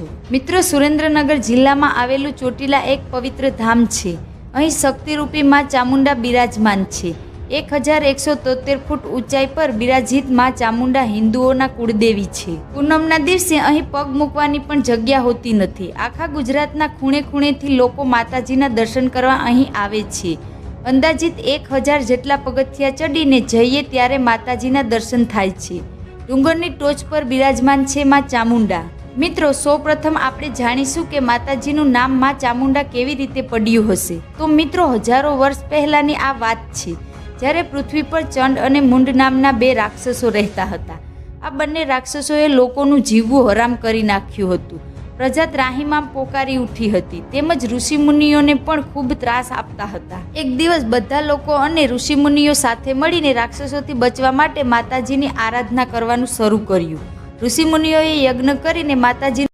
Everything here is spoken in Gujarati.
છો મિત્રો, સુરેન્દ્રનગર જિલ્લામાં આવેલું ચોટીલા એક પવિત્ર ધામ છે. અહીં શક્તિરૂપી માં ચામુંડા બિરાજમાન છે. એક હજાર એકસો તોતેર ફૂટ ઊંચાઈ પર બિરાજિતમાં ચામુંડા હિન્દુઓના કુળદેવી છે. પૂનમના દિવસે અહીં પગ મૂકવાની પણ જગ્યા હોતી નથી. આખા ગુજરાતના ખૂણે ખૂણેથી લોકો માતાજીના દર્શન કરવા અહીં આવે છે. અંદાજિત એક હજાર જેટલા પગથિયા ચડીને જઈએ ત્યારે માતાજીના દર્શન થાય છે. ડુંગરની ટોચ પર બિરાજમાન છે માં ચામુંડા. મિત્રો, સૌપ્રથમ આપણે જાણીશું કે માતાજીનું નામમાં ચામુંડા કેવી રીતે પડ્યું હશે. તો મિત્રો, હજારો વર્ષ પહેલાંની આ વાત છે. જ્યારે પૃથ્વી પર ચંડ અને મુંડ નામના બે રાક્ષસો રહેતા હતા. આ બંને રાક્ષસોએ લોકોનું જીવવું હરામ કરી નાખ્યું હતું. પ્રજા ત્રાહીમામ પોકારી ઉઠી હતી. તેમજ ઋષિમુનિઓને પણ ખૂબ ત્રાસ આપતા હતા. એક દિવસ બધા લોકો અને ઋષિમુનિઓ સાથે મળીને રાક્ષસોથી બચવા માટે માતાજીની આરાધના કરવાનું શરૂ કર્યું. ઋષિમુનિઓએ યજ્ઞ કરીને માતાજી